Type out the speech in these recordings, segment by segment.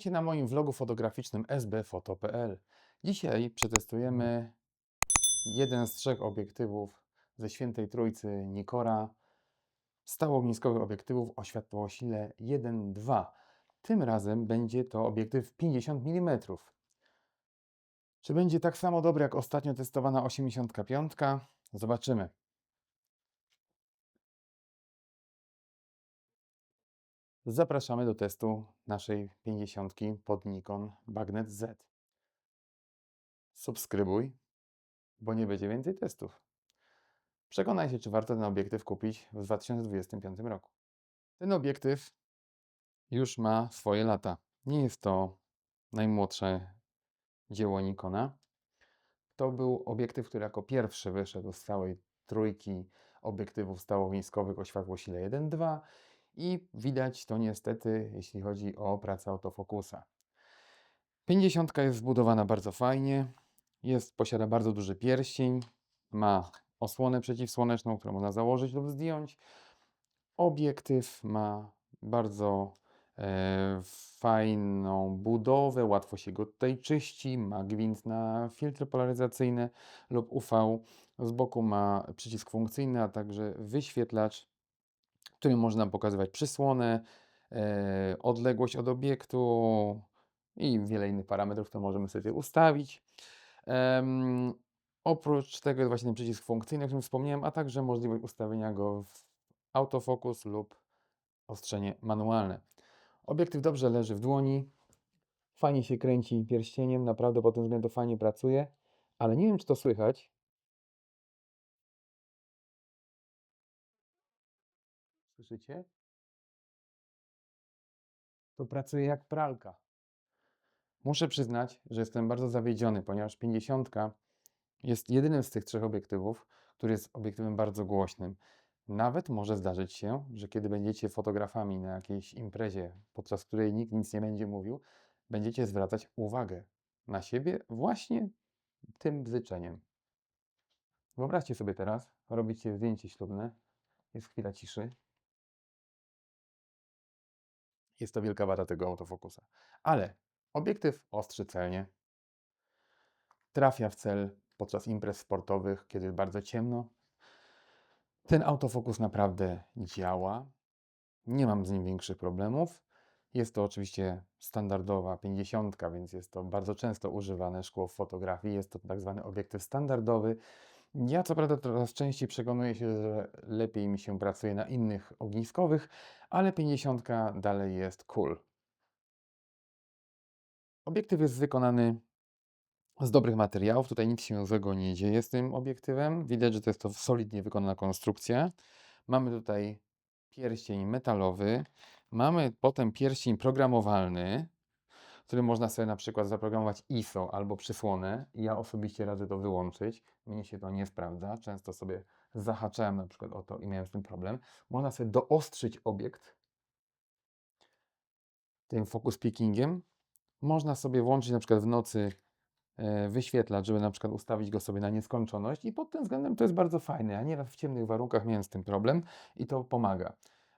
Witajcie na moim vlogu fotograficznym sbfoto.pl. Dzisiaj przetestujemy jeden z trzech obiektywów ze Świętej Trójcy Nikora, stałogniskowych obiektywów o światłosile 1.2. Tym razem będzie to obiektyw 50 mm. Czy będzie tak samo dobry jak ostatnio testowana 85? Zobaczymy. Zapraszamy do testu naszej 50 pod Nikon Bagnet Z. Subskrybuj, bo nie będzie więcej testów. Przekonaj się, czy warto ten obiektyw kupić w 2025 roku. Ten obiektyw już ma swoje lata. Nie jest to najmłodsze dzieło Nikona. To był obiektyw, który jako pierwszy wyszedł z całej trójki obiektywów stałowniskowych o światłosile 1.2 i widać to niestety, jeśli chodzi o pracę autofokusa. 50 jest zbudowana bardzo fajnie, jest, posiada bardzo duży pierścień, ma osłonę przeciwsłoneczną, którą można założyć lub zdjąć. Obiektyw ma bardzo e, fajną budowę, łatwo się go tutaj czyści, ma gwint na filtry polaryzacyjne lub UV. Z boku ma przycisk funkcyjny, a także wyświetlacz którym można pokazywać przysłonę, e, odległość od obiektu i wiele innych parametrów, które możemy sobie ustawić. Oprócz tego jest właśnie ten przycisk funkcyjny, o którym wspomniałem, a także możliwość ustawienia go w autofokus lub ostrzenie manualne. Obiektyw dobrze leży w dłoni, fajnie się kręci pierścieniem, naprawdę pod tym względem fajnie pracuje, ale nie wiem, czy to słychać. Słyszycie? To pracuje jak pralka. Muszę przyznać, że jestem bardzo zawiedziony, ponieważ 50 jest jedynym z tych trzech obiektywów, który jest obiektywem bardzo głośnym. Nawet może zdarzyć się, że kiedy będziecie fotografami na jakiejś imprezie, podczas której nikt nic nie będzie mówił, będziecie zwracać uwagę na siebie właśnie tym bzyczeniem. Wyobraźcie sobie teraz, robicie zdjęcie ślubne, jest chwila ciszy, jest to wielka wada tego autofokusa. Ale obiektyw ostrzy celnie, trafia w cel podczas imprez sportowych, kiedy jest bardzo ciemno. Ten autofokus naprawdę działa. Nie mam z nim większych problemów. Jest to oczywiście standardowa 50, więc jest to bardzo często używane szkło w fotografii. Jest to tak zwany obiektyw standardowy. Ja co prawda coraz częściej przekonuję się, że lepiej mi się pracuje na innych ogniskowych, ale 50 dalej jest cool. Obiektyw jest wykonany z dobrych materiałów. Tutaj nic się złego nie dzieje z tym obiektywem. Widać, że to jest to solidnie wykonana konstrukcja. Mamy tutaj pierścień metalowy. Mamy potem pierścień programowalny, który można sobie na przykład zaprogramować ISO albo przysłonę. Ja osobiście radzę to wyłączyć. Mnie się to nie sprawdza. Często sobie zahaczałem na przykład o to i miałem z tym problem. Można sobie doostrzyć obiekt tym focus pickingiem. Można sobie włączyć na przykład w nocy e, wyświetlacz, żeby na przykład ustawić go sobie na nieskończoność i pod tym względem to jest bardzo fajne. Ja nieraz w ciemnych warunkach miałem z tym problem i to pomaga.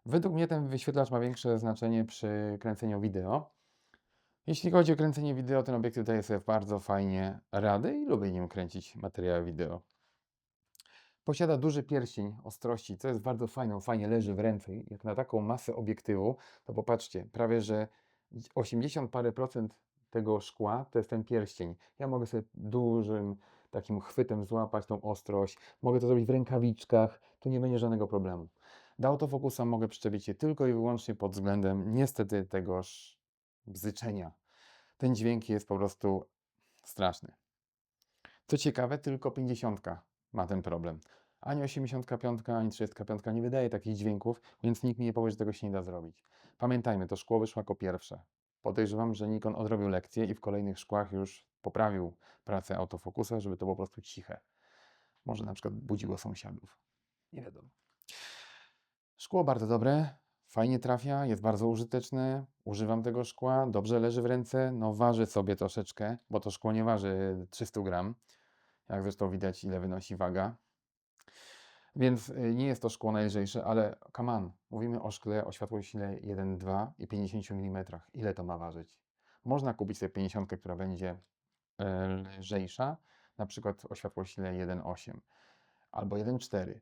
Według mnie ten wyświetlacz ma większe znaczenie przy kręceniu wideo. Jeśli chodzi o kręcenie wideo, ten obiektyw daje sobie bardzo fajnie radę i lubię nim kręcić materiały wideo. Posiada duży pierścień ostrości, co jest bardzo fajne, fajnie leży w ręce. Jak na taką masę obiektywu, to popatrzcie, prawie że 80 parę procent tego szkła to jest ten pierścień. Ja mogę sobie dużym takim chwytem złapać tą ostrość, mogę to zrobić w rękawiczkach, tu nie będzie żadnego problemu. Do autofokusa mogę przyczepić się tylko i wyłącznie pod względem niestety tegoż bzyczenia. Ten dźwięk jest po prostu straszny. Co ciekawe, tylko 50 ma ten problem. Ani 85, ani 35 nie wydaje takich dźwięków, więc nikt mi nie powie, że tego się nie da zrobić. Pamiętajmy, to szkło wyszło jako pierwsze. Podejrzewam, że Nikon odrobił lekcję i w kolejnych szkłach już poprawił pracę autofokusa, żeby to było po prostu ciche. Może na przykład budziło sąsiadów. Nie wiadomo. Szkło bardzo dobre, fajnie trafia, jest bardzo użyteczne. Używam tego szkła, dobrze leży w ręce. No waży sobie troszeczkę, bo to szkło nie waży 300 gram. Jak zresztą widać, ile wynosi waga. Więc y, nie jest to szkło najlżejsze, ale on, mówimy o szkle o światłosile 1,2 i 50 mm. Ile to ma ważyć? Można kupić sobie 50, która będzie e, lżejsza, na przykład o światłosile 1,8 albo 1,4.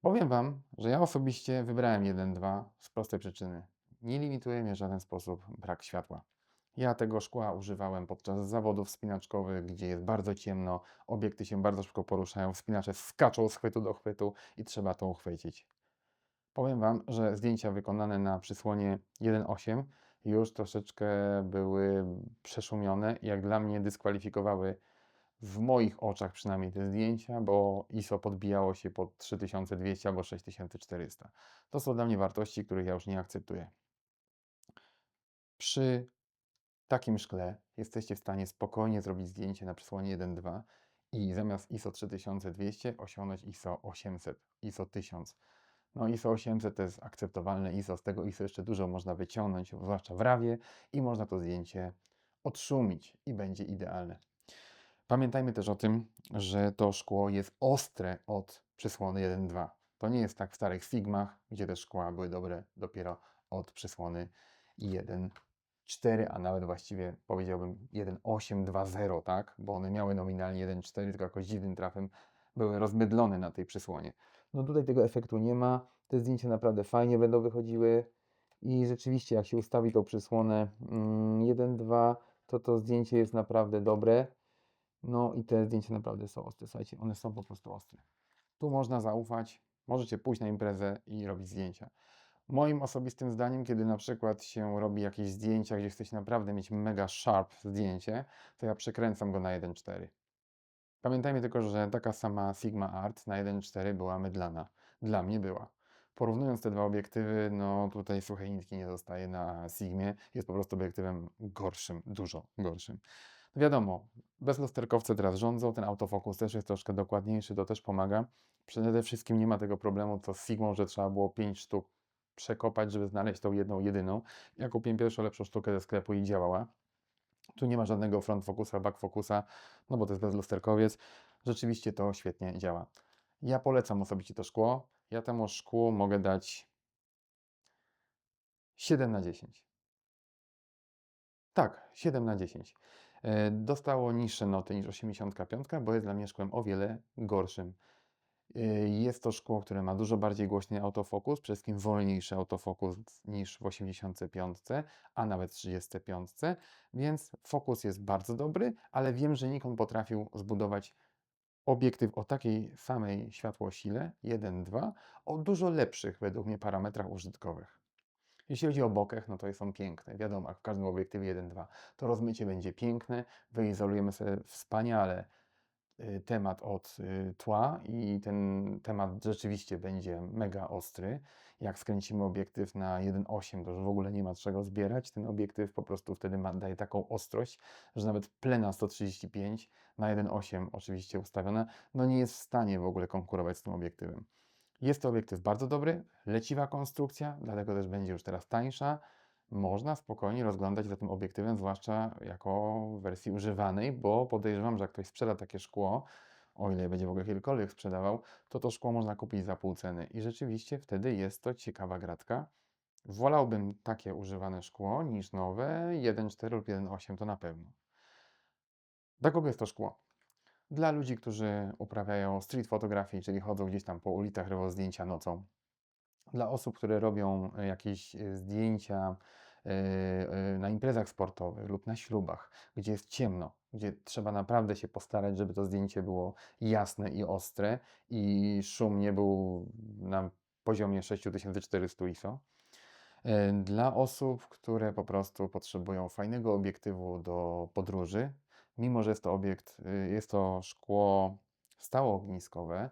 Powiem Wam, że ja osobiście wybrałem 1,2 z prostej przyczyny. Nie limituje mnie w żaden sposób brak światła. Ja tego szkła używałem podczas zawodów wspinaczkowych, gdzie jest bardzo ciemno, obiekty się bardzo szybko poruszają, wspinacze skaczą z chwytu do chwytu i trzeba to uchwycić. Powiem Wam, że zdjęcia wykonane na przysłonie 1.8 już troszeczkę były przeszumione i jak dla mnie dyskwalifikowały w moich oczach przynajmniej te zdjęcia, bo ISO podbijało się pod 3200 albo 6400. To są dla mnie wartości, których ja już nie akceptuję. Przy takim szkle jesteście w stanie spokojnie zrobić zdjęcie na przysłonie 1.2 i zamiast ISO 3200 osiągnąć ISO 800, ISO 1000. No ISO 800 to jest akceptowalne ISO, z tego ISO jeszcze dużo można wyciągnąć, zwłaszcza w rawie i można to zdjęcie odszumić i będzie idealne. Pamiętajmy też o tym, że to szkło jest ostre od przysłony 1.2. To nie jest tak w starych Sigmach, gdzie te szkła były dobre dopiero od przysłony 1.4, a nawet właściwie powiedziałbym 1.8.2.0, tak? Bo one miały nominalnie 1.4, tylko jakoś dziwnym trafem były rozmydlone na tej przysłonie. No tutaj tego efektu nie ma. Te zdjęcia naprawdę fajnie będą wychodziły i rzeczywiście jak się ustawi tą przysłonę mm, 1.2, to to zdjęcie jest naprawdę dobre. No i te zdjęcia naprawdę są ostre. Słuchajcie, one są po prostu ostre. Tu można zaufać, możecie pójść na imprezę i robić zdjęcia. Moim osobistym zdaniem, kiedy na przykład się robi jakieś zdjęcia, gdzie chcecie naprawdę mieć mega sharp zdjęcie, to ja przekręcam go na 1.4. Pamiętajmy tylko, że taka sama Sigma Art na 1.4 była mydlana. Dla mnie była. Porównując te dwa obiektywy, no tutaj suchej nitki nie zostaje na Sigmie. Jest po prostu obiektywem gorszym, dużo gorszym. No wiadomo, bezlusterkowce teraz rządzą, ten autofokus też jest troszkę dokładniejszy, to też pomaga. Przede wszystkim nie ma tego problemu, co z Sigmą, że trzeba było 5 sztuk przekopać, żeby znaleźć tą jedną, jedyną. Ja kupiłem pierwszą lepszą sztukę ze sklepu i działała. Tu nie ma żadnego front focusa, back focusa, no bo to jest bezlusterkowiec. Rzeczywiście to świetnie działa. Ja polecam osobiście to szkło. Ja temu szkłu mogę dać 7 na 10. Tak, 7 na 10. E, Dostało niższe noty niż 85, bo jest dla mnie szkłem o wiele gorszym. E, Jest to szkło, które ma dużo bardziej głośny autofokus, przede wszystkim wolniejszy autofokus niż w 85, a nawet 35, więc fokus jest bardzo dobry, ale wiem, że Nikon potrafił zbudować obiektyw o takiej samej światłosile 1.2 o dużo lepszych według mnie parametrach użytkowych. Jeśli chodzi o bokeh, no to są piękne. Wiadomo, w każdym obiektywie 1.2 to rozmycie będzie piękne, wyizolujemy sobie wspaniale y, temat od y, tła i ten temat rzeczywiście będzie mega ostry. Jak skręcimy obiektyw na 1.8, to już w ogóle nie ma czego zbierać. Ten obiektyw po prostu wtedy ma, daje taką ostrość, że nawet plena 135 na 1.8 oczywiście ustawiona, no nie jest w stanie w ogóle konkurować z tym obiektywem. Jest to obiektyw bardzo dobry, leciwa konstrukcja, dlatego też będzie już teraz tańsza. Można spokojnie rozglądać za tym obiektywem, zwłaszcza jako w wersji używanej, bo podejrzewam, że jak ktoś sprzeda takie szkło, o ile będzie w ogóle kiedykolwiek sprzedawał, to to szkło można kupić za pół ceny. I rzeczywiście wtedy jest to ciekawa gratka. Wolałbym takie używane szkło niż nowe 1.4 lub 1.8 to na pewno. Dla kogo jest to szkło? Dla ludzi, którzy uprawiają street fotografię, czyli chodzą gdzieś tam po ulicach, robią zdjęcia nocą. Dla osób, które robią e, jakieś e, zdjęcia e, na imprezach sportowych lub na ślubach, gdzie jest ciemno, gdzie trzeba naprawdę się postarać, żeby to zdjęcie było jasne i ostre i szum nie był na poziomie 6400 ISO. Dla osób, które po prostu potrzebują fajnego obiektywu do podróży, mimo że jest to obiekt, y, jest to szkło stałoogniskowe,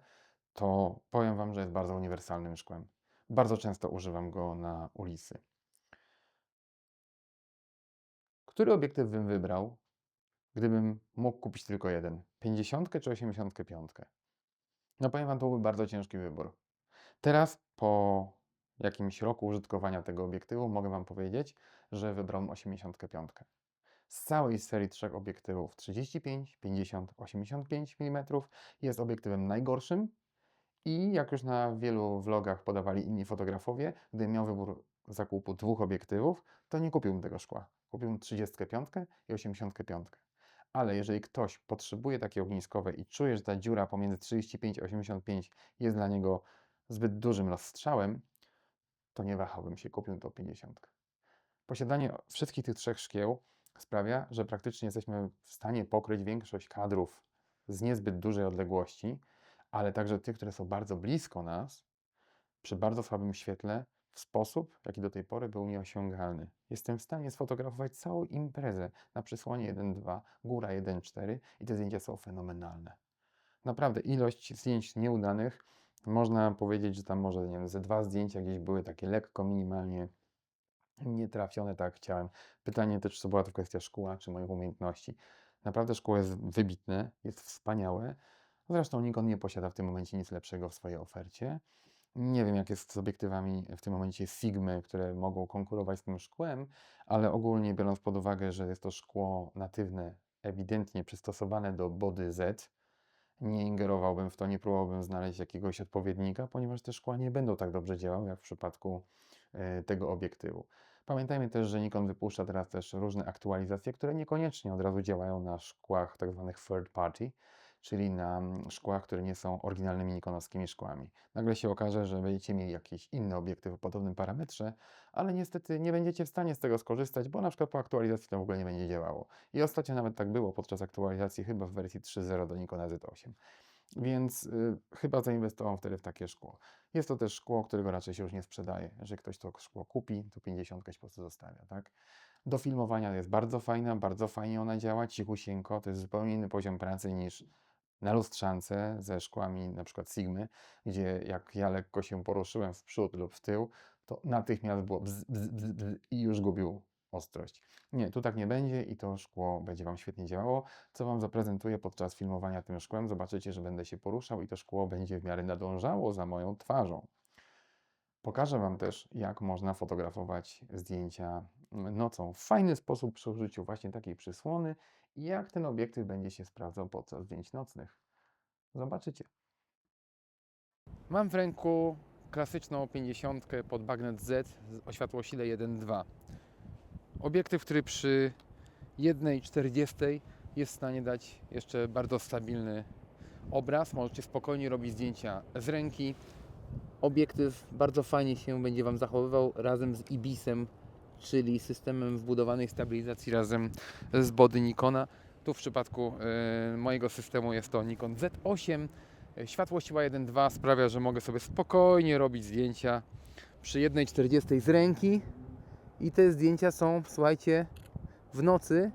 to powiem Wam, że jest bardzo uniwersalnym szkłem. Bardzo często używam go na ulicy. Który obiektyw bym wybrał, gdybym mógł kupić tylko jeden? 50 czy 85? No powiem Wam, to byłby bardzo ciężki wybór. Teraz po jakimś roku użytkowania tego obiektywu mogę Wam powiedzieć, że wybrałem 85. Z całej serii trzech obiektywów 35, 50, 85 mm jest obiektywem najgorszym I jak już na wielu vlogach podawali inni fotografowie, gdybym miał wybór zakupu dwóch obiektywów, to nie kupiłbym tego szkła. Kupiłbym 35 i 85. Ale jeżeli ktoś potrzebuje takiej ogniskowej i czuje, że ta dziura pomiędzy 35 a 85 jest dla niego zbyt dużym rozstrzałem, to nie wahałbym się, kupił tą 50. Posiadanie wszystkich tych trzech szkieł sprawia, że praktycznie jesteśmy w stanie pokryć większość kadrów z niezbyt dużej odległości, ale także tych, które są bardzo blisko nas, przy bardzo słabym świetle, w sposób, jaki do tej pory był nieosiągalny. Jestem w stanie sfotografować całą imprezę na przysłonie 1.2, góra 1.4 i te zdjęcia są fenomenalne. Naprawdę, ilość zdjęć nieudanych, można powiedzieć, że tam może, nie wiem, ze dwa zdjęcia gdzieś były takie lekko, minimalnie nietrafione tak chciałem. Pytanie też, czy to była to kwestia szkła, czy moich umiejętności. Naprawdę szkło jest wybitne, jest wspaniałe. Zresztą Nikon nie posiada w tym momencie nic lepszego w swojej ofercie. Nie wiem, jak jest z obiektywami w tym momencie Sigmy, które mogą konkurować z tym szkłem, ale ogólnie biorąc pod uwagę, że jest to szkło natywne, ewidentnie przystosowane do body Z, nie ingerowałbym w to, nie próbowałbym znaleźć jakiegoś odpowiednika, ponieważ te szkła nie będą tak dobrze działały jak w przypadku e, tego obiektywu. Pamiętajmy też, że Nikon wypuszcza teraz też różne aktualizacje, które niekoniecznie od razu działają na szkłach tak zwanych third party, czyli na mm, szkłach, które nie są oryginalnymi nikonowskimi szkłami. Nagle się okaże, że będziecie mieli jakiś inny obiektyw o podobnym parametrze, ale niestety nie będziecie w stanie z tego skorzystać, bo na przykład po aktualizacji to w ogóle nie będzie działało. I ostatnio nawet tak było podczas aktualizacji chyba w wersji 3.0 do Nikona Z8. Więc y, chyba zainwestował wtedy w takie szkło. Jest to też szkło, którego raczej się już nie sprzedaje. Jeżeli ktoś to szkło kupi, to 50 się po prostu zostawia, tak? Do filmowania jest bardzo fajna, bardzo fajnie ona działa, cichusieńko, to jest zupełnie inny poziom pracy niż na lustrzance ze szkłami na przykład Sigmy, gdzie jak ja lekko się poruszyłem w przód lub w tył, to natychmiast było bzz, bzz, bzz i już gubił ostrość. Nie, tu tak nie będzie i to szkło będzie Wam świetnie działało. Co Wam zaprezentuję podczas filmowania tym szkłem, zobaczycie, że będę się poruszał i to szkło będzie w miarę nadążało za moją twarzą. Pokażę Wam też, jak można fotografować zdjęcia nocą w fajny sposób przy użyciu właśnie takiej przysłony i jak ten obiektyw będzie się sprawdzał podczas zdjęć nocnych. Zobaczycie. Mam w ręku klasyczną 50 pod bagnet Z o światłosile 1.2. Obiektyw, który przy 1.40 jest w stanie dać jeszcze bardzo stabilny obraz. Możecie spokojnie robić zdjęcia z ręki. Obiektyw bardzo fajnie się będzie Wam zachowywał razem z IBIS-em, czyli systemem wbudowanej stabilizacji razem z body Nikona. Tu w przypadku e, mojego systemu jest to Nikon Z8. E, Światło siła 1.2 sprawia, że mogę sobie spokojnie robić zdjęcia przy 1.40 z ręki. I te zdjęcia są, słuchajcie, w nocy.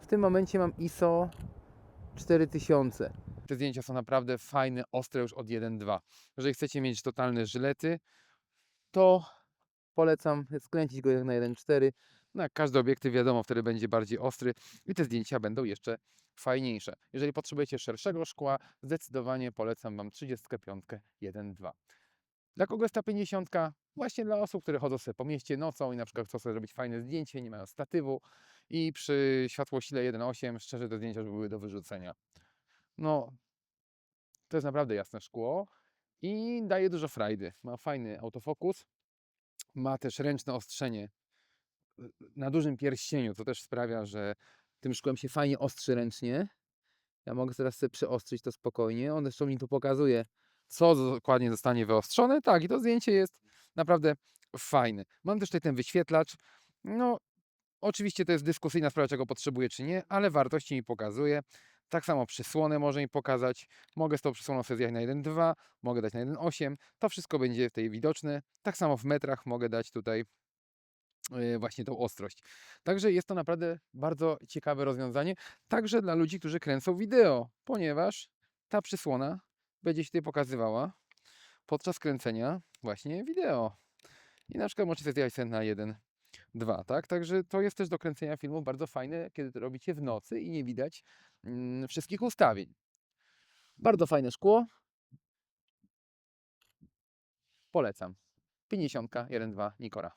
W tym momencie mam ISO 4000. Te zdjęcia są naprawdę fajne, ostre już od 1.2. Jeżeli chcecie mieć totalne żylety, to polecam skręcić go jak na 1.4. No jak każdy obiektyw wiadomo, wtedy będzie bardziej ostry i te zdjęcia będą jeszcze fajniejsze. Jeżeli potrzebujecie szerszego szkła, zdecydowanie polecam Wam 35 1.2. Dla kogo jest ta 50? Właśnie dla osób, które chodzą sobie po mieście nocą i na przykład chcą sobie zrobić fajne zdjęcie, nie mają statywu i przy światłosile 1.8 szczerze te zdjęcia już były do wyrzucenia. No, to jest naprawdę jasne szkło i daje dużo frajdy. Ma fajny autofokus, ma też ręczne ostrzenie y, na dużym pierścieniu, co też sprawia, że tym szkłem się fajnie ostrzy ręcznie. Ja mogę teraz sobie przyostrzyć to spokojnie. On zresztą mi tu pokazuje, co dokładnie zostanie wyostrzone. Tak, i to zdjęcie jest naprawdę fajne. Mam też tutaj ten wyświetlacz. No, oczywiście to jest dyskusyjna sprawa, czego potrzebuję, czy nie, ale wartości mi pokazuje. Tak samo przysłonę może mi pokazać. Mogę z tą przysłoną sobie zjechać na 1.2, mogę dać na 1.8. To wszystko będzie tutaj widoczne. Tak samo w metrach mogę dać tutaj yy, właśnie tą ostrość. Także jest to naprawdę bardzo ciekawe rozwiązanie, także dla ludzi, którzy kręcą wideo, ponieważ ta przysłona będzie się tutaj pokazywała podczas kręcenia właśnie wideo. I na przykład możecie zjechać sobie na 1.2, tak? Także to jest też do kręcenia filmów bardzo fajne, kiedy to robicie w nocy i nie widać mm, wszystkich ustawień. Bardzo fajne szkło. Polecam. 50 1.2 Nikora.